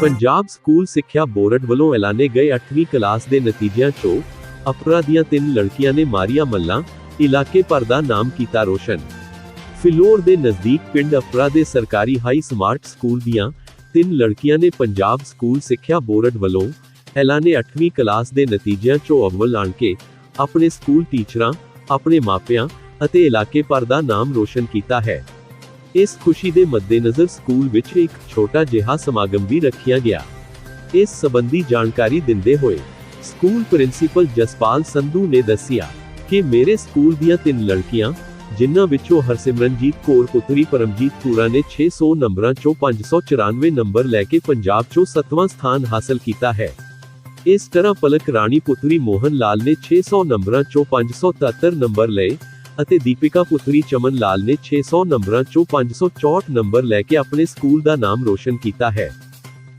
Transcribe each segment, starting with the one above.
Punjab school ਸਿੱਖਿਆ board ਵੱਲੋਂ ਐਲਾਨੇ ਗਏ 8ਵੀਂ ਕਲਾਸ ਦੇ ਨਤੀਜਿਆਂ 'ਚੋਂ ਅਪਰਾ ਦੀਆਂ ਤਿੰਨ ਲੜਕੀਆਂ ਨੇ ਮਾਰੀਆਂ ਮੱਲਾਂ, ਇਲਾਕੇ ਭਰ ਦਾ ਨਾਮ ਕੀਤਾ ਰੋਸ਼ਨ। ਫਿਲੌਰ ਦੇ ਨਜ਼ਦੀਕ ਪਿੰਡ ਅਪਰਾ ਦੇ ਸਰਕਾਰੀ ਹਾਈ ਸਮਾਰਟ ਸਕੂਲ ਦੀਆਂ ਤਿੰਨ ਲੜਕੀਆਂ ਨੇ ਪੰਜਾਬ ਸਕੂਲ ਸਿੱਖਿਆ ਬੋਰਡ ਵੱਲੋਂ ਐਲਾਨੇ 8ਵੀਂ ਕਲਾਸ ਦੇ ਨਤੀਜਿਆਂ 'ਚੋਂ ਅਵਲ ਆਣ ਕੇ ਆਪਣੇ ਸਕੂਲ ਟੀਚਰਾਂ, ਆਪਣੇ ਮਾਪਿਆਂ ਅਤੇ ਇਲਾਕੇ ਭਰ ਦਾ ਨਾਮ ਰੋਸ਼ਨ ਕੀਤਾ ਹੈ। ਇਸ ਖੁਸ਼ੀ ਦੇ ਮੱਦੇਨਜ਼ਰ ਸਕੂਲ ਵਿੱਚ ਇੱਕ ਛੋਟਾ ਜਿਹਾ ਸਮਾਗਮ ਵੀ ਰੱਖਿਆ ਗਿਆ। ਇਸ ਸੰਬੰਧੀ ਜਾਣਕਾਰੀ ਦਿੰਦੇ ਹੋਏ ਸਕੂਲ ਪ੍ਰਿੰਸੀਪਲ ਜਸਪਾਲ ਸੰਧੂ ਨੇ ਦੱਸਿਆ ਕਿ ਮੇਰੇ ਸਕੂਲ ਦੀਆਂ ਤਿੰਨ ਲੜਕੀਆਂ, ਜਿਨ੍ਹਾਂ ਵਿੱਚੋਂ ਹਰਸਿਮਰਨਜੀਤ ਕੌਰ, ਪੁੱਤਰੀ ਪਰਮਜੀਤ ਕੂਰਾ ਨੇ 600 ਨੰਬਰਾਂ ਚੋਂ 594 ਨੰਬਰ ਲੈ ਕੇ ਪੰਜਾਬ ਚੋਂ 7ਵਾਂ ਸਥਾਨ ਹਾਸਲ ਕੀਤਾ ਹੈ। ਇਸ ਤਰ੍ਹਾਂ ਪਲਕ ਰਾਣੀ ਪੁੱਤਰੀ ਮੋਹਨ ਲਾਲ ਨੇ 600 ਨੰਬਰਾਂ ਚੋਂ 573 ਨੰਬਰ ਲਏ ਅਤੇ ਦੀਪਿਕਾ ਪੁੱਤਰੀ ਚਮਨ ਲਾਲ ਨੇ 600 ਨੰਬਰਾਂ ਚੋਂ 564 ਨੰਬਰ ਲੈ ਕੇ ਆਪਣੇ ਸਕੂਲ ਦਾ ਨਾਮ ਰੋਸ਼ਨ ਕੀਤਾ ਹੈ।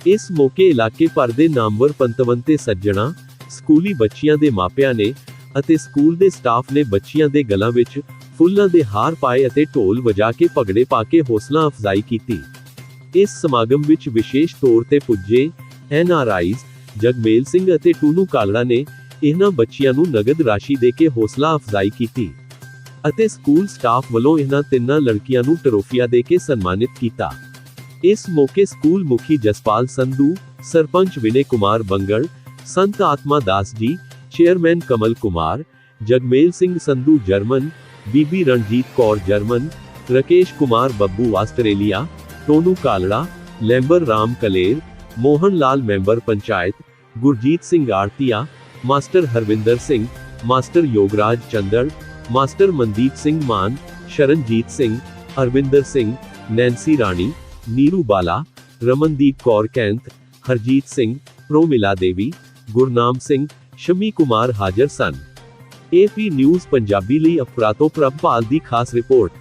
ਇਸ ਮੌਕੇ ਇਲਾਕੇ ਭਰ ਦੇ ਨਾਮਵਰ ਪੰਤਵੰਤੇ ਸੱਜਣਾ, ਸਕੂਲੀ ਬੱਚੀਆਂ ਦੇ ਮਾਪਿਆਂ ਨੇ ਅਤੇ ਸਕੂਲ ਦੇ ਸਟਾਫ ਨੇ ਬੱਚੀਆਂ ਦੇ ਗਲਾਂ ਵਿੱਚ ਫੁੱਲਾਂ ਦੇ ਹਾਰ ਪਾਏ ਅਤੇ ਢੋਲ ਵਜਾ ਕੇ ਭਗੜੇ ਪਾ ਕੇ ਹੌਸਲਾ ਅਫਜ਼ਾਈ ਕੀਤੀ। ਇਸ ਸਮਾਗਮ ਵਿੱਚ ਵਿਸ਼ੇਸ਼ ਤੌਰ ਤੇ ਪੁੱਜੇ N R NRIs Jagmel Singh ਅਤੇ ਟੂਨੂ ਕਾਲੜਾ ਨੇ ਇਹਨਾਂ ਬੱਚੀਆਂ ਨੂੰ ਨਗਦ ਰਾਸ਼ੀ ਦੇ ਕੇ ਹੌਸਲਾ ਅਫਜ਼ਾਈ ਕੀਤੀ। ਅਤੇ ਸਕੂਲ ਸਟਾਫ ਵੱਲੋਂ ਇਹਨਾਂ ਤਿੰਨਾਂ ਲੜਕੀਆਂ ਨੂੰ ਟਰੋਫੀਆਂ ਦੇ ਕੇ ਸਨਮਾਨਿਤ ਕੀਤਾ। ਇਸ ਮੌਕੇ ਸਕੂਲ ਮੁਖੀ Jaspal Sandhu, sarpanch Vinay Kumar Bangar Sant Atma Das ji, chairman Kamal Kumar, Jagmel Singh Sandhu German, Bibi Ranjit Kaur German, Rakesh Kumar Babbu Australia, Tonu Kalra, lumber Ram Kaler, Mohan Lal member panchayat, Gurjeet Singh ਆਰਤੀਆ master Harvinder Singh, master Yograj Chander master Mandeep Singh Maan, Sharanjit Singh Arvinder Singh, Nancy Rani, Neeru Bala, Ramandeep Kaur Kainth, Harjeet Singh, ਪ੍ਰੋਮਿਲਾ ਦੇਵੀ, ਗੁਰਨਾਮ ਸਿੰਘ, ਸ਼ਮੀ ਕੁਮਾਰ ਹਾਜ਼ਰ ਸਨ। AP news Punjabi ਲਈ ਅਪਰਾਤੋ ਪ੍ਰਭਪਾਲ ਦੀ ਖਾਸ report.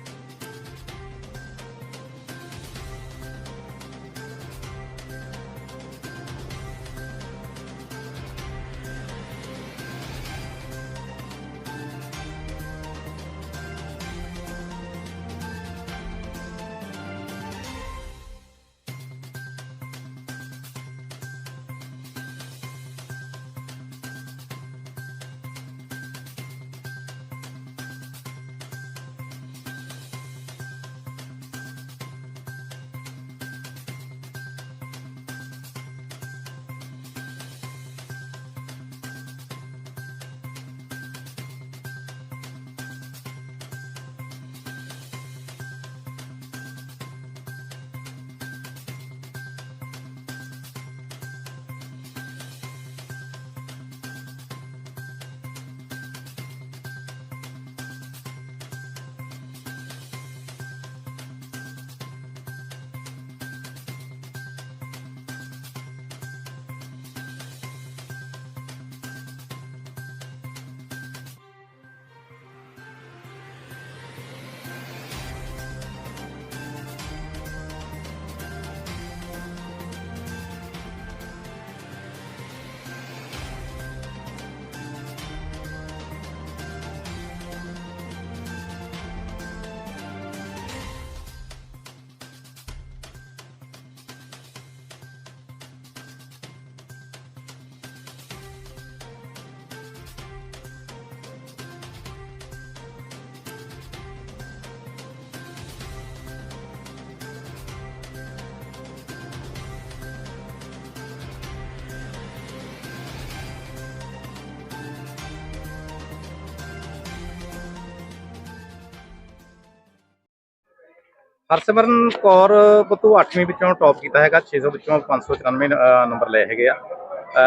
Harsimran Kaur ਬਤੂ 8ਵੀਂ ਵਿੱਚੋਂ top ਕੀਤਾ ਹੈਗਾ 600 ਵਿੱਚੋਂ 594 ਅਹ, ਨੰਬਰ ਲਏ ਹੈਗੇ ਆ।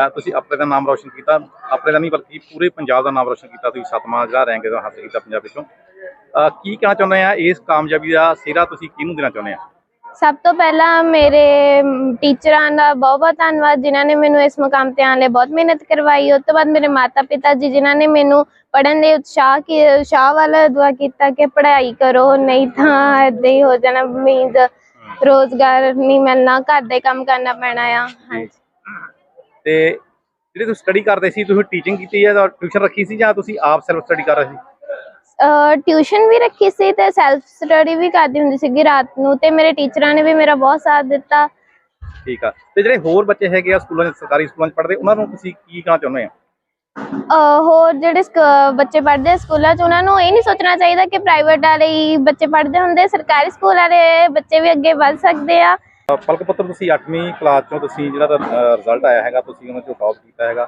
ਤੁਸੀਂ ਆਪਣੇ ਦਾ ਨਾਮ ਰੌਸ਼ਨ ਕੀਤਾ ਆਪਣੇ ਦਾ ਨਹੀਂ ਬਲਕਿ ਪੂਰੇ ਪੰਜਾਬ ਦਾ ਨਾਮ ਰੌਸ਼ਨ ਕੀਤਾ ਤੁਸੀਂ ਸੱਤਵਾਂ ਜਿਹੜਾ ਰੈਂਕ ਦਾ ਹਾਸਲ ਕੀਤਾ ਪੰਜਾਬ ਵਿੱਚੋਂ। ਕੀ ਕਹਿਣਾ ਚਾਹੁੰਦੇ ਆ ਇਸ ਕਾਮਯਾਬੀ ਦਾ ਸਿਹਰਾ ਤੁਸੀਂ ਕਿਹਨੂੰ ਦੇਣਾ ਚਾਹੁੰਦੇ ਆ? ਸਭ ਤੋਂ ਪਹਿਲਾਂ ਮੇਰੇ ਟੀਚਰਾਂ ਦਾ ਬਹੁਤ ਬਹੁਤ ਧੰਨਵਾਦ ਜਿਨ੍ਹਾਂ ਨੇ ਮੈਨੂੰ ਇਸ ਮੁਕਾਮ ਤੇ ਆਉਣ ਲਈ ਬਹੁਤ ਮਿਹਨਤ ਕਰਵਾਈ। ਉਸ ਤੋਂ ਬਾਅਦ ਮੇਰੇ ਮਾਤਾ ਪਿਤਾ ਜੀ ਜਿਨ੍ਹਾਂ ਨੇ ਮੈਨੂੰ ਪੜ੍ਹਨ ਦੇ ਉਤਸ਼ਾਹ ਕੀ, ਉਤਸ਼ਾਹ ਵਾਲਾ ਦੁਆ ਕੀਤਾ ਕਿ ਪੜ੍ਹਾਈ ਕਰੋ, ਨਹੀਂ ਤਾਂ ਏਦਾਂ ਹੀ ਹੋ ਜਾਣਾ ਮੀਨਸ ਰੋਜ਼ਗਾਰ ਨਹੀਂ ਮਿਲਣਾ, ਘਰ ਦੇ ਕੰਮ ਕਰਨਾ ਪੈਣਾ ਆ। ਹਾਂਜੀ। ਤੇ ਜਿਹੜੇ ਤੁਸੀਂ ਸਟੱਡੀ ਕਰਦੇ ਸੀ, ਤੁਸੀਂ ਟੀਚਿੰਗ ਕੀਤੀ ਹੈ ਜਾਂ ਟਿਊਸ਼ਨ ਰੱਖੀ ਸੀ ਜਾਂ ਤੁਸੀਂ ਆਪ ਸੈਲਫ ਸਟੱਡੀ ਕਰ ਰਹੇ ਸੀ? ਟਿਊਸ਼ਨ ਵੀ ਰੱਖੀ ਸੀ ਤੇ ਸੈਲਫ ਸਟੱਡੀ ਵੀ ਕਰਦੀ ਹੁੰਦੀ ਸੀਗੀ ਰਾਤ ਨੂੰ ਤੇ ਮੇਰੇ ਟੀਚਰਾਂ ਨੇ ਵੀ ਮੇਰਾ ਬਹੁਤ ਸਾਥ ਦਿੱਤਾ। ਠੀਕ ਆ। ਤੇ ਜਿਹੜੇ ਹੋਰ ਬੱਚੇ ਹੈਗੇ ਆ ਸਕੂਲਾਂ 'ਚ ਸਰਕਾਰੀ ਸਕੂਲਾਂ 'ਚ ਪੜ੍ਹਦੇ ਉਹਨਾਂ ਨੂੰ ਤੁਸੀਂ ਕੀ ਕਹਿਣਾ ਚਾਹੁੰਦੇ ਆ? ਅਹ ਹੋਰ ਜਿਹੜੇ ਸਕ- ਬੱਚੇ ਪੜ੍ਹਦੇ ਆ ਸਕੂਲਾਂ 'ਚ ਉਹਨਾਂ ਨੂੰ ਇਹ ਨਹੀਂ ਸੋਚਣਾ ਚਾਹੀਦਾ ਕਿ ਪ੍ਰਾਈਵੇਟ ਵਾਲੇ ਹੀ ਬੱਚੇ ਪੜ੍ਹਦੇ ਹੁੰਦੇ। ਸਰਕਾਰੀ ਸਕੂਲ ਵਾਲੇ ਬੱਚੇ ਵੀ ਅੱਗੇ ਵੱਧ ਸਕਦੇ ਆ। ਅ, ਪਲਕ ਪੁੱਤਰ ਤੁਸੀਂ 8ਵੀਂ ਕਲਾਸ ਚੋਂ ਤੁਸੀਂ ਜਿਹੜਾ ਰਿਜ਼ਲਟ ਆਇਆ ਹੈਗਾ ਤੁਸੀਂ ਉਹਨਾਂ ਚੋਂ ਟੌਪ ਕੀਤਾ ਹੈਗਾ।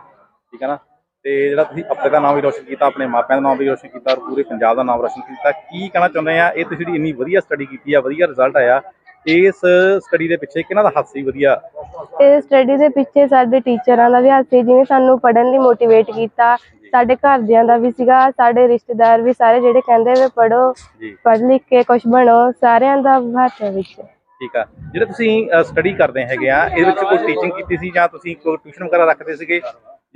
ਠੀਕ ਹੈ ਨਾ? ਤੇ ਜਿਹੜਾ ਤੁਸੀਂ ਆਪਣੇ ਦਾ ਨਾਮ ਵੀ ਰੋਸ਼ਨ ਕੀਤਾ ਆਪਣੇ ਮਾਪਿਆਂ ਦਾ ਨਾਮ ਵੀ ਰੋਸ਼ਨ ਕੀਤਾ ਔਰ ਪੂਰੇ ਪੰਜਾਬ ਦਾ ਨਾਮ ਰੋਸ਼ਨ ਕੀਤਾ ਕੀ ਕਹਿਣਾ ਚਾਹੁੰਦੇ ਆ? ਇਹ ਤੁਸੀਂ ਜਿਹੜੀ ਇੰਨੀ ਵਧੀਆ ਸਟੱਡੀ ਕੀਤੀ ਆ ਵਧੀਆ ਰਿਜ਼ਲਟ ਆਇਆ ਇਸ ਸਟੱਡੀ ਦੇ ਪਿੱਛੇ ਕਿਹਨਾਂ ਦਾ ਹੱਥ ਸੀ ਵਧੀਆ? ਤੇ ਸਟੱਡੀ ਦੇ ਪਿੱਛੇ ਸਾਡੇ ਟੀਚਰਾਂ ਦਾ ਵੀ ਹੱਥ ਸੀ ਜਿਵੇਂ ਸਾਨੂੰ ਪੜ੍ਹਨ ਲਈ ਮੋਟੀਵੇਟ ਕੀਤਾ ਸਾਡੇ ਘਰਦਿਆਂ ਦਾ ਵੀ ਸੀਗਾ ਸਾਡੇ ਰਿਸ਼ਤੇਦਾਰ ਵੀ ਸਾਰੇ ਜਿਹੜੇ ਕਹਿੰਦੇ ਵੇ ਪੜੋ ਜੀ। ਪੜ੍ਹ ਲਿਖ ਕੇ ਕੁਝ ਬਣੋ ਸਾਰਿਆਂ ਦਾ ਹੱਥ ਹੈ ਵਿੱਚ। ਠੀਕ ਆ। ਜਿਹੜੇ ਤੁਸੀਂ ਸਟੱਡੀ ਕਰਦੇ ਹੈਗੇ ਆ ਇਹਦੇ ਵਿੱਚ ਕੋਈ ਟੀਚਿੰਗ ਕੀਤੀ ਸੀ ਜਾਂ ਤੁਸੀਂ ਕੋਈ ਟਿਊਸ਼ਨ ਵਗੈਰਾ ਰੱਖਦੇ ਸੀਗੇ?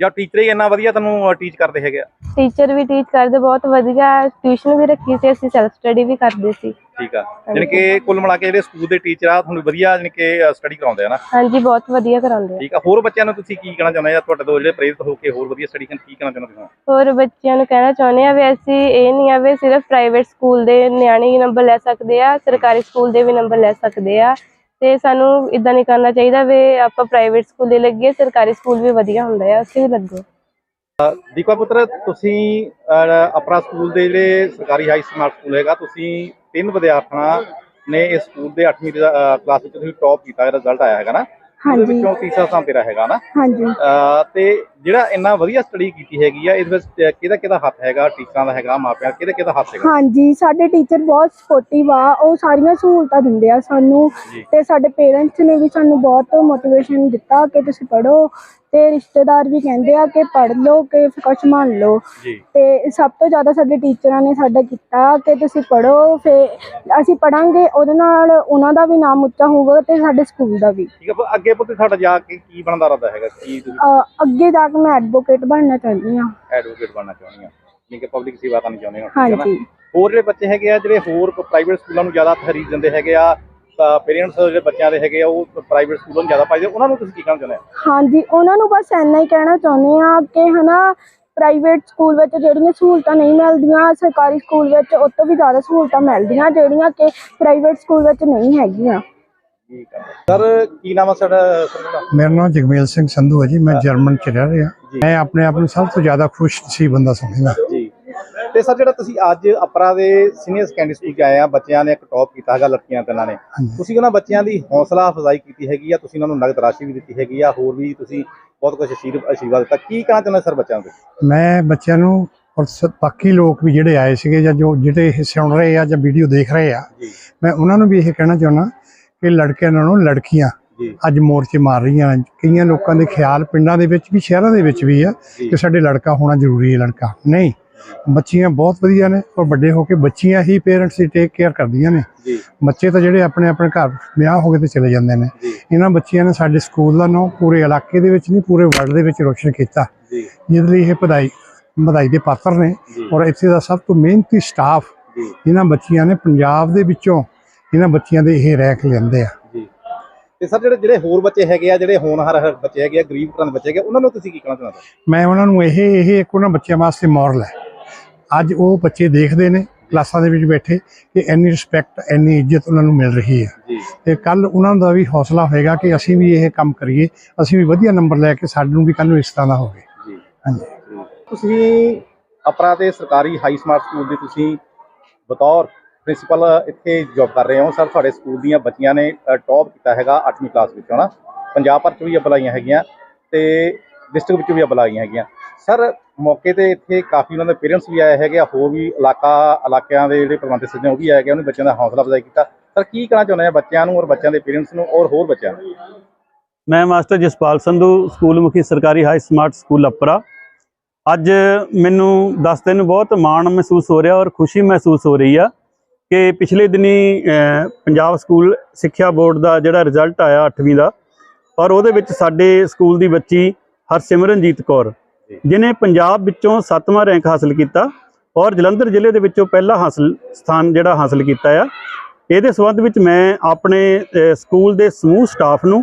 ਜਾਂ ਟੀਚਰ ਹੀ ਇੰਨਾ ਵਧੀਆ ਤੁਹਾਨੂੰ ਟੀਚ ਕਰਦੇ ਹੈਗੇ ਆ? ਟੀਚਰ ਵੀ ਟੀਚ ਕਰਦੇ ਬਹੁਤ ਵਧੀਆ ਟਿਊਸ਼ਨ ਵੀ ਰੱਖੀ ਸੀ ਅਸੀਂ ਸੈਲਫ ਸਟੱਡੀ ਵੀ ਕਰਦੇ ਸੀ। ਠੀਕ ਆ। ਜਾਣੀ ਕਿ ਕੁੱਲ ਮਿਲਾ ਕੇ ਜਿਹੜੇ ਸਕੂਲ ਦੇ ਟੀਚਰ ਆ ਤੁਹਾਨੂੰ ਵਧੀਆ ਜਾਣੀ ਕਿ ਸਟੱਡੀ ਕਰਾਉਂਦੇ ਆ ਨਾ? ਹਾਂਜੀ ਬਹੁਤ ਵਧੀਆ ਕਰਾਉਂਦੇ ਆ। ਠੀਕ ਆ। ਹੋਰ ਬੱਚਿਆਂ ਨੂੰ ਤੁਸੀਂ ਕੀ ਕਹਿਣਾ ਚਾਹੁੰਦੇ ਆ? ਤੁਹਾਡੇ ਤੋਂ ਜਿਹੜੇ ਪ੍ਰੇਰਿਤ ਹੋ ਕੇ ਹੋਰ ਵਧੀਆ ਸਟੱਡੀ ਕਰਨ ਕੀ ਕਹਿਣਾ ਚਾਹੁੰਦੇ ਹੋ ਹੋਰ ਬੱਚਿਆਂ ਨੂੰ ਕਹਿਣਾ ਚਾਹੁੰਦੇ ਆ ਵੀ ਅਸੀਂ ਇਹ ਨਹੀਂ ਆ ਵੀ ਸਿਰਫ ਪ੍ਰਾਈਵੇਟ ਸਕੂਲ ਦੇ ਨਿਆਣੇ ਹੀ ਨੰਬਰ ਲੈ ਸਕਦੇ ਆ ਸਰਕਾਰੀ ਸਕੂਲ ਦੇ ਵੀ ਨੰਬਰ ਲੈ ਸਕਦੇ ਆ। ਤੇ ਸਾਨੂੰ ਇਦਾਂ ਨਹੀਂ ਕਰਨਾ ਚਾਹੀਦਾ ਵੀ ਆਪਾਂ ਪ੍ਰਾਈਵੇਟ ਸਕੂਲੇ ਲੱਗੀਏ ਸਰਕਾਰੀ ਸਕੂਲ ਵੀ ਵਧੀਆ ਹੁੰਦਾ ਆ, ਉੱਥੇ ਵੀ ਲੱਗੋ। ਦੀਪਾ ਪੁੱਤਰ, ਤੁਸੀਂ ਆਪਣਾ ਸਕੂਲ ਦੇ ਜਿਹੜੇ ਸਰਕਾਰੀ ਹਾਈ ਸਮਾਰਟ ਸਕੂਲ ਹੈਗਾ, ਤੁਸੀਂ ਤਿੰਨ ਵਿਦਿਆਰਥੀਆਂ ਨੇ ਇਸ ਸਕੂਲ ਦੇ 8ਵੀਂ ਕਲਾਸ ਵਿੱਚ ਤੁਸੀਂ ਟੌਪ ਕੀਤਾ ਹੈ ਰਿਜ਼ਲਟ ਆਇਆ ਹੈਗਾ ਨਾ? ਉਹਦੇ ਹਾਂਜੀ। ਵਿੱਚੋਂ ਤੀਸਰਾ ਸਥਾਨ ਤੇਰਾ ਹੈਗਾ ਨਾ? ਹਾਂਜੀ। ਅਹ, ਤੇ ਜਿਹੜਾ ਇੰਨਾ ਵਧੀਆ ਸਟੱਡੀ ਕੀਤੀ ਹੈਗੀ ਆ ਇਹਦੇ ਵਿੱਚ ਕਿਹਦਾ ਕਿਹਦਾ ਹੱਥ ਹੈਗਾ ਟੀਚਰਾਂ ਦਾ ਹੈਗਾ ਮਾਪਿਆਂ ਦਾ ਕਿਹਦਾ ਕਿਹਦਾ ਹੱਥ ਹੈਗਾ? ਹਾਂਜੀ ਸਾਡੇ ਟੀਚਰ ਬਹੁਤ ਸਪੋਰਟਿਵ ਆ ਉਹ ਸਾਰੀਆਂ ਸਹੂਲਤਾਂ ਦਿੰਦੇ ਆ ਸਾਨੂੰ ਜੀ। ਤੇ ਸਾਡੇ ਪੇਰੈਂਟਸ ਨੇ ਵੀ ਸਾਨੂੰ ਬਹੁਤ ਮੋਟੀਵੇਸ਼ਨ ਦਿੱਤਾ ਕਿ ਤੁਸੀਂ ਪੜ੍ਹੋ ਤੇ ਰਿਸ਼ਤੇਦਾਰ ਵੀ ਕਹਿੰਦੇ ਆ ਕਿ ਪੜ੍ਹ ਲਓ ਕਿ ਕੁਛ ਮੰਨ ਲਓ। ਤੇ ਸਭ ਤੋਂ ਜ਼ਿਆਦਾ ਸਾਡੇ ਟੀਚਰਾਂ ਨੇ ਸਾਡਾ ਕੀਤਾ ਕਿ ਤੁਸੀਂ ਪੜ੍ਹੋ ਫੇ ਅਸੀਂ ਪੜਾਂਗੇ ਉਹਦੇ ਨਾਲ ਉਹਨਾਂ ਦਾ ਵੀ ਨਾਮ ਉੱਚਾ ਹੋਊਗਾ ਤੇ ਸਾਡੇ ਸਕੂਲ ਦਾ ਵੀ। ਠੀਕ ਆ ਪਰ ਅੱਗੇ ਪੁੱਤ ਤੁਹਾਡਾ ਜਾ ਕੇ ਕੀ ਬਣਦਾ ਰਹਿੰਦਾ ਹੈਗਾ? ਕੀ ਤੁਸੀਂ ਅੱਗੇ ਜਾ ਕੇ ਮੈਂ ਐਡਵੋਕੇਟ ਬਣਨਾ ਚਾਹੁੰਦੀ ਹਾਂ। ਐਡਵੋਕੇਟ ਬਣਨਾ ਚਾਹੁੰਦੇ ਹੋ। ਨਹੀਂ ਕਿ ਪਬਲਿਕ ਸੇਵਾ ਕਰਨੀ ਚਾਹੁੰਦੇ ਹੋ ਠੀਕ ਹੈ ਨਾ? ਹਾਂਜੀ। ਹੋਰ ਜਿਹੜੇ ਬੱਚੇ ਹੈਗੇ ਆ ਜਿਹੜੇ ਹੋਰ ਪ੍ਰਾਈਵੇਟ ਸਕੂਲਾਂ ਨੂੰ ਜ਼ਿਆਦਾ ਤਹਰੀਕ ਦਿੰਦੇ ਹੈਗੇ ਆ ਪੇਰੈਂਟਸ ਜਿਹੜੇ ਬੱਚਿਆਂ ਦੇ ਹੈਗੇ ਆ ਉਹ ਪ੍ਰਾਈਵੇਟ ਸਕੂਲਾਂ ਨੂੰ ਜ਼ਿਆਦਾ ਪਾਈਦੇ ਉਹਨਾਂ ਨੂੰ ਤੁਸੀਂ ਕੀ ਕਹਿਣਾ ਚਾਹੁੰਦੇ ਆ ਹਾਂਜੀ ਉਹਨਾਂ ਨੂੰ ਬਸ ਇੰਨਾ ਹੀ ਕਹਿਣਾ ਚਾਹੁੰਦੇ ਆ ਕਿ ਹਨਾ ਪ੍ਰਾਈਵੇਟ ਸਕੂਲ ਵਿੱਚ ਜਿਹੜੀਆਂ ਸਹੂਲਤਾਂ ਨਹੀਂ ਮਿਲਦੀਆਂ ਸਰਕਾਰੀ ਸਕੂਲ ਵਿੱਚ ਉਹ ਤੋਂ ਵੀ ਜ਼ਿਆਦਾ ਸਹੂਲਤਾਂ ਮਿਲਦੀਆਂ ਜਿਹੜੀਆਂ ਕਿ ਪ੍ਰਾਈਵੇਟ ਸਕੂਲ ਵਿੱਚ ਨਹੀਂ ਹੈਗੀਆਂ। ਠੀਕ ਹੈ ਸਰ ਕੀ ਨਾਮ ਆ ਸਾਡਾ ਸਰ? ਮੇਰਾ ਨਾਮ ਜਗਮੇਲ ਸਿੰਘ ਸੰਧੂ ਹੈ ਜੀ ਮੈਂ ਜਰਮਨ ਚ ਰਹਿ ਰਿਹਾ। ਮੈਂ ਆਪਣੇ ਆਪ ਨੂੰ ਸਭ ਤੋਂ ਜ਼ਿਆਦਾ ਖੁਸ਼ ਨਸੀਬ ਬੰਦਾ ਸਮਝਦਾ। ਜੀ। ਤੇ ਸਰ ਜਿਹੜਾ ਤੁਸੀਂ ਅੱਜ ਅਪਰਾ ਦੇ ਸੀਨੀਅਰ ਸੈਕੰਡਰੀ ਸਕੂਲ ਚ ਆਏ ਆ ਬੱਚਿਆਂ ਨੇ ਇੱਕ ਟੌਪ ਕੀਤਾ ਹੈਗਾ ਲੜਕੀਆਂ ਤੇ ਇਹਨਾਂ ਨੇ। ਤੁਸੀਂ ਉਹਨਾਂ ਬੱਚਿਆਂ ਦੀ ਹੌਸਲਾ ਅਫਜ਼ਾਈ ਕੀਤੀ ਹੈਗੀ ਆ ਤੁਸੀਂ ਉਹਨਾਂ ਨੂੰ ਨਗਦ ਰਾਸ਼ੀ ਵੀ ਦਿੱਤੀ ਹੈਗੀ ਆ ਹੋਰ ਵੀ ਤੁਸੀਂ ਬਹੁਤ ਕੁਝ ਅਸ਼ੀਰ- ਅਸ਼ੀਰਵਾਦ ਦਿੱਤਾ। ਕੀ ਕਹਿਣਾ ਚਾਹੁੰਦੇ ਸਰ ਬੱਚਿਆਂ ਦੇ? ਮੈਂ ਬੱਚਿਆਂ ਨੂੰ ਔਰ ਬਾਕੀ ਲੋਕ ਵੀ ਜਿਹੜੇ ਆਏ ਸੀਗੇ ਜਾਂ ਜੋ ਜਿਹੜੇ ਇਹ ਸੁਣ ਰਹੇ ਆ ਜਾਂ ਵੀਡੀਓ ਦੇਖ ਰਹੇ ਆ ਮੈਂ ਉਹਨਾਂ ਨੂੰ ਵੀ ਇਹ ਕਹਿਣਾ ਚਾਹੁੰਦਾ ਕਿ ਲੜਕਿਆਂ ਨਾਲੋਂ ਲੜਕੀਆਂ ਅੱਜ ਮੋਰਚੇ ਮਾਰ ਰਹੀਆਂ ਕਈਆਂ ਲੋਕਾਂ ਦੇ ਖਿਆਲ ਪਿੰਡਾਂ ਦੇ ਵਿੱਚ ਵੀ ਸ਼ਹਿਰਾਂ ਦੇ ਵਿੱਚ ਵੀ ਆ ਕਿ ਸਾਡੇ ਲੜਕਾ ਹੋਣਾ ਜ਼ਰੂਰੀ ਹੈ ਲੜਕਾ। ਨਹੀਂ ਬੱਚੀਆਂ ਬਹੁਤ ਵਧੀਆ ਨੇ ਔਰ ਵੱਡੇ ਹੋ ਕੇ ਬੱਚੀਆਂ ਹੀ ਪੇਰੈਂਟਸ ਦੀ ਟੇਕ ਕੇਅਰ ਕਰਦੀਆਂ ਨੇ। ਬੱਚੇ ਤਾਂ ਜਿਹੜੇ ਆਪਣੇ ਆਪਣੇ ਘਰ ਵਿਆਹ ਹੋ ਗਏ ਤੇ ਚਲੇ ਜਾਂਦੇ ਨੇ। ਇਹਨਾਂ ਬੱਚਿਆਂ ਨੇ ਸਾਡੇ ਸਕੂਲ ਦਾ ਨਾਮ ਪੂਰੇ ਇਲਾਕੇ ਦੇ ਵਿੱਚ ਨਹੀਂ ਪੂਰੇ ਵਰਲਡ ਦੇ ਵਿੱਚ ਰੋਸ਼ਨ ਕੀਤਾ। ਜੀ। ਜਿਹਦੇ ਲਈ ਇਹ ਵਧਾਈ ਵਧਾਈ ਦੇ ਪਾਤਰ ਨੇ ਔਰ ਇੱਥੇ ਦਾ ਸਭ ਤੋਂ ਮਿਹਨਤੀ ਸਟਾਫ ਇਹਨਾਂ ਬੱਚਿਆਂ ਨੇ ਪੰਜਾਬ ਦੇ ਵਿੱਚੋਂ ਇਹਨਾਂ ਬੱਚਿਆਂ ਦੇ ਇਹ ਰੈਂਕ ਲੈਂਦੇ ਆ। ਤੇ ਸਰ ਜਿਹੜੇ ਜਿਹੜੇ ਹੋਰ ਬੱਚੇ ਹੈਗੇ ਆ ਜਿਹੜੇ ਹੋਣਹਾਰ ਬੱਚੇ ਹੈਗੇ ਆ ਗਰੀਬ ਘਰਾਂ ਦੇ ਬੱਚੇ ਹੈਗੇ ਉਹਨਾਂ ਨੂੰ ਤੁਸੀਂ ਕੀ ਕਹਿਣਾ ਚਾਹੁੰਦੇ ਮੈਂ ਉਹਨਾਂ ਨੂੰ ਇਹ ਇਹ ਇੱਕ ਉਹਨਾਂ ਬੱਚਿਆਂ ਵਾਸਤੇ ਮੋਰਲ ਹੈ। ਅੱਜ ਉਹ ਬੱਚੇ ਦੇਖਦੇ ਨੇ ਕਲਾਸਾਂ ਦੇ ਵਿੱਚ ਬੈਠੇ ਕਿ ਇੰਨੀ ਰਿਸਪੈਕਟ ਇੰਨੀ ਇੱਜ਼ਤ ਉਹਨਾਂ ਨੂੰ ਮਿਲ ਰਹੀ ਹੈ। ਤੇ ਕੱਲ ਉਹਨਾਂ ਦਾ ਵੀ ਹੌਸਲਾ ਹੋਏਗਾ ਕਿ ਅਸੀਂ ਵੀ ਇਹ ਕੰਮ ਕਰੀਏ ਅਸੀਂ ਵੀ ਵਧੀਆ ਨੰਬਰ ਲੈ ਕੇ ਸਾਨੂੰ ਵੀ ਕੱਲ ਨੂੰ ਇਸ ਤਰ੍ਹਾਂ ਦਾ ਹੋਵੇ। ਜੀ। ਹਾਂਜੀ। ਤੁਸੀਂ ਅਪਰਾ ਦੇ ਸਰਕਾਰੀ ਹਾਈ ਸਮਾਰਟ ਸਕੂਲ ਦੇ ਤੁਸੀਂ ਬਤੌਰ ਪ੍ਰਿੰਸੀਪਲ ਇੱਥੇ ਜੌਬ ਕਰ ਰਹੇ ਹੋ। ਸਰ ਤੁਹਾਡੇ ਸਕੂਲ ਦੀਆਂ ਬੱਚੀਆਂ ਨੇ ਟੌਪ ਕੀਤਾ ਹੈਗਾ 8ਵੀਂ ਕਲਾਸ ਵਿੱਚ ਹਨਾ? ਪੰਜਾਬ ਭਰ ਚ ਵੀ ਅਪਲਾਈਆਂ ਹੈਗੀਆਂ। ਤੇ ਡਿਸਟ੍ਰਿਕਟ ਵਿੱਚੋਂ ਵੀ ਅਪਲਾਈਆਂ ਹੈਗੀਆਂ। ਸਰ, ਮੌਕੇ ਤੇ ਇੱਥੇ ਕਾਫੀ ਉਹਨਾਂ ਦੇ ਪੇਰੈਂਟਸ ਵੀ ਆਏ ਹੈਗੇ ਆ, ਹੋਰ ਵੀ ਇਲਾਕਾ, ਇਲਾਕਿਆਂ ਦੇ ਜਿਹੜੇ ਪ੍ਰਬੰਧਕ ਸੱਜਣ ਉਹ ਵੀ ਆਏ ਹੈਗੇ ਉਹਨਾਂ ਬੱਚਿਆਂ ਦਾ ਹੌਸਲਾ ਅਫਜ਼ਾਈ ਕੀਤਾ। ਸਰ, ਕੀ ਕਹਿਣਾ ਚਾਹੁੰਦੇ ਆ ਬੱਚਿਆਂ ਨੂੰ ਔਰ ਬੱਚਿਆਂ ਦੇ ਪੇਰੈਂਟਸ ਨੂੰ ਔਰ ਹੋਰ ਬੱਚਿਆਂ ਨੂੰ? ਮੈਂ ਮਾਸਟਰ ਜਸਪਾਲ ਸੰਧੂ, ਸਕੂਲ ਮੁਖੀ, ਸਰਕਾਰੀ ਹਾਈ ਸਮਾਰਟ ਸਕੂਲ ਅਪਰਾ। ਅੱਜ ਮੈਨੂੰ ਦੱਸਦੇ ਦਿਨ ਬਹੁਤ ਮਾਣ ਮਹਿਸੂਸ ਹੋ ਰਿਹਾ ਔਰ ਖੁਸ਼ੀ ਮਹਿਸੂਸ ਹੋ ਰਹੀ ਆ ਕਿ ਪਿਛਲੇ ਦਿਨੀ ਪੰਜਾਬ ਸਕੂਲ ਸਿੱਖਿਆ ਬੋਰਡ ਦਾ ਜਿਹੜਾ ਰਿਜ਼ਲਟ ਆਇਆ 8ਵੀਂ ਦਾ, ਔਰ ਉਹਦੇ ਵਿੱਚ ਸਾਡੇ ਸਕੂਲ ਦੀ ਬੱਚੀ ਹਰਸਿਮਰਨਜੀਤ ਕੌਰ ਜਿਨੇ ਪੰਜਾਬ ਵਿੱਚੋਂ 7ਵਾਂ ਰੈਂਕ ਹਾਸਲ ਕੀਤਾ ਔਰ ਜਲੰਧਰ ਜ਼ਿਲ੍ਹੇ ਦੇ ਵਿੱਚੋਂ ਪਹਿਲਾ ਹਾਸਲ ਸਥਾਨ ਜਿਹੜਾ ਹਾਸਲ ਕੀਤਾ ਆ। ਇਹਦੇ ਸੰਬੰਧ ਵਿੱਚ ਮੈਂ ਆਪਣੇ ਸਕੂਲ ਦੇ ਸਮੂਹ ਸਟਾਫ ਨੂੰ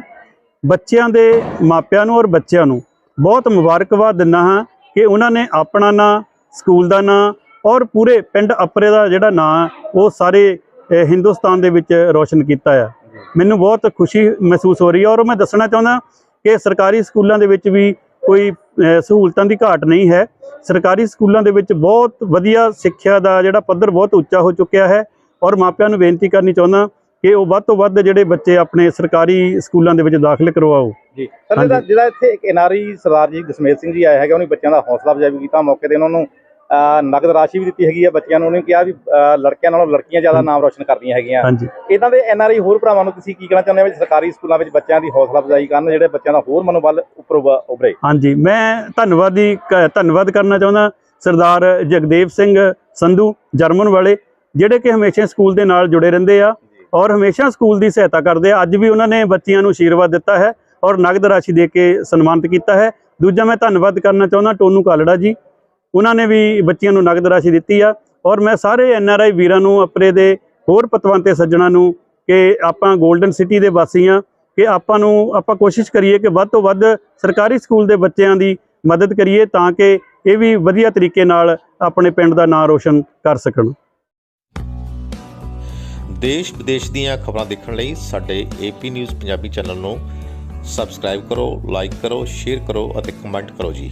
ਬੱਚਿਆਂ ਦੇ ਮਾਪਿਆਂ ਨੂੰ ਔਰ ਬੱਚਿਆਂ ਨੂੰ ਬਹੁਤ ਮੁਬਾਰਕਬਾਦ ਦਿੰਦਾ ਹਾਂ ਕਿ ਉਹਨਾਂ ਨੇ ਆਪਣਾ ਨਾਂ ਸਕੂਲ ਦਾ ਨਾਂ ਔਰ ਪੂਰੇ ਪਿੰਡ ਅਪਰੇ ਦਾ ਜਿਹੜਾ ਨਾਂ ਉਹ ਸਾਰੇ ਹਿੰਦੁਸਤਾਨ ਦੇ ਵਿੱਚ ਰੋਸ਼ਨ ਕੀਤਾ ਆ। ਮੈਨੂੰ ਬਹੁਤ ਖੁਸ਼ੀ ਮਹਿਸੂਸ ਹੋ ਰਹੀ ਹੈ ਔਰ ਮੈਂ ਦੱਸਣਾ ਚਾਹੁੰਦਾ ਕਿ ਸਰਕਾਰੀ ਸਕੂਲਾਂ ਦੇ ਵਿੱਚ ਵੀ ਕੋਈ ਸਹੂਲਤਾਂ ਦੀ ਘਾਟ ਨਹੀਂ ਹੈ। ਸਰਕਾਰੀ ਸਕੂਲਾਂ ਦੇ ਵਿੱਚ ਬਹੁਤ ਵਧੀਆ ਸਿੱਖਿਆ ਦਾ ਜਿਹੜਾ ਪੱਧਰ ਬਹੁਤ ਉੱਚਾ ਹੋ ਚੁੱਕਿਆ ਹੈ। ਔਰ ਮਾਪਿਆਂ ਨੂੰ ਬੇਨਤੀ ਕਰਨੀ ਚਾਹੁੰਦਾ ਕਿ ਉਹ ਵੱਧ ਤੋਂ ਵੱਧ ਜਿਹੜੇ ਬੱਚੇ ਆਪਣੇ ਸਰਕਾਰੀ ਸਕੂਲਾਂ ਦੇ ਵਿੱਚ ਦਾਖਲ ਕਰਵਾਓ। ਜੀ। ਸਰ ਜਿਹੜਾ ਇੱਥੇ ਇੱਕ ਐਨਆਰਈ ਸਰਦਾਰ ਜੀ ਦਸਮੇਤ ਸਿੰਘ ਜੀ ਆਏ ਹੈਗੇ ਉਹਨੇ ਬੱਚਿਆਂ ਦਾ ਹੌਸਲਾ ਅਫਜ਼ਾਈ ਵੀ ਕੀਤਾ। ਮੌਕੇ ਤੇ ਉਹਨਾਂ ਨੂੰ ਨਗਦ ਰਾਸ਼ੀ ਵੀ ਦਿੱਤੀ ਹੈਗੀ ਹੈ ਬੱਚਿਆਂ ਨੂੰ। ਉਹਨੇ ਕਿਹਾ ਵੀ ਲੜਕਿਆਂ ਨਾਲੋਂ ਲੜਕੀਆਂ ਜ਼ਿਆਦਾ ਨਾਮ ਰੋਸ਼ਨ ਕਰਦੀਆਂ ਹੈਗੀਆਂ। ਇਦਾਂ ਦੇ ਐਨਆਰਆਈ ਹੋਰ ਭਰਾਵਾਂ ਨੂੰ ਤੁਸੀਂ ਕੀ ਕਹਿਣਾ ਚਾਹੁੰਦੇ ਹੋ ਸਰਕਾਰੀ ਸਕੂਲਾਂ ਵਿੱਚ ਬੱਚਿਆਂ ਦੀ ਹੌਸਲਾ ਅਫਜ਼ਾਈ ਕਰਨ ਜਿਹੜੇ ਬੱਚਿਆਂ ਦਾ ਹੋਰ ਮਨੋਬਲ ਉੱਪਰ ਉਭ- ਉਭਰੇ? ਹਾਂਜੀ। ਮੈਂ ਧੰਨਵਾਦੀ ਧੰਨਵਾਦ ਕਰਨਾ ਚਾਹੁੰਦਾ ਸਰਦਾਰ ਜਗਦੇਵ ਸਿੰਘ ਸੰਧੂ ਜਰਮਨ ਵਾਲੇ ਜਿਹੜੇ ਕਿ ਹਮੇਸ਼ਾ ਸਕੂਲ ਦੇ ਨਾਲ ਜੁੜੇ ਰਹਿੰਦੇ ਆ ਔਰ ਹਮੇਸ਼ਾ ਸਕੂਲ ਦੀ ਸਹਾਇਤਾ ਕਰਦੇ ਆ। ਅੱਜ ਵੀ ਉਹਨਾਂ ਨੇ ਬੱਚਿਆਂ ਨੂੰ ਆਸ਼ੀਰਵਾਦ ਦਿੱਤਾ ਹੈ ਔਰ ਨਗਦ ਰਾਸ਼ੀ ਦੇ ਕੇ ਸਨਮਾਨਿਤ ਕੀਤਾ ਹੈ। ਦੂਜਾ ਮੈਂ ਧੰਨਵਾਦ ਕਰਨਾ ਚਾਹੁੰਦਾ ਟੋਨੂ ਕਾਲੜਾ ਜੀ ਉਹਨਾਂ ਨੇ ਵੀ ਬੱਚਿਆਂ ਨੂੰ ਨਗਦ ਰਾਸ਼ੀ ਦਿੱਤੀ ਆ। ਔਰ ਮੈਂ ਸਾਰੇ ਐਨ ਆਰ ਆਈ ਵੀਰਾਂ ਨੂੰ, ਆਪਣੇ ਦੇ ਹੋਰ ਪਤਵੰਤੇ ਸੱਜਣਾ ਨੂੰ ਕਿ ਆਪਾਂ 골ਡਨ ਸਿਟੀ ਦੇ ਵਾਸੀ ਆ ਕਿ ਆਪਾਂ ਨੂੰ, ਆਪਾਂ ਕੋਸ਼ਿਸ਼ ਕਰੀਏ ਕਿ ਵੱਧ ਤੋਂ ਵੱਧ ਸਰਕਾਰੀ ਸਕੂਲ ਦੇ ਬੱਚਿਆਂ ਦੀ ਮਦਦ ਕਰੀਏ ਤਾਂ ਕਿ ਇਹ ਵੀ ਵਧੀਆ ਤਰੀਕੇ ਨਾਲ ਆਪਣੇ ਪਿੰਡ ਦਾ ਨਾਂ ਰੋਸ਼ਨ ਕਰ ਸਕਣ। ਦੇਸ਼ ਵਿਦੇਸ਼ ਦੀਆਂ ਖਬਰਾਂ ਦੇਖਣ ਲਈ ਸਾਡੇ A P news Punjabi channel ਨੂੰ ਸਬਸਕ੍ਰਾਈਬ ਕਰੋ ਲਾਈਕ ਕਰੋ ਸ਼ੇਅਰ ਕਰੋ ਅਤੇ ਕਮੈਂਟ ਕਰੋ ਜੀ।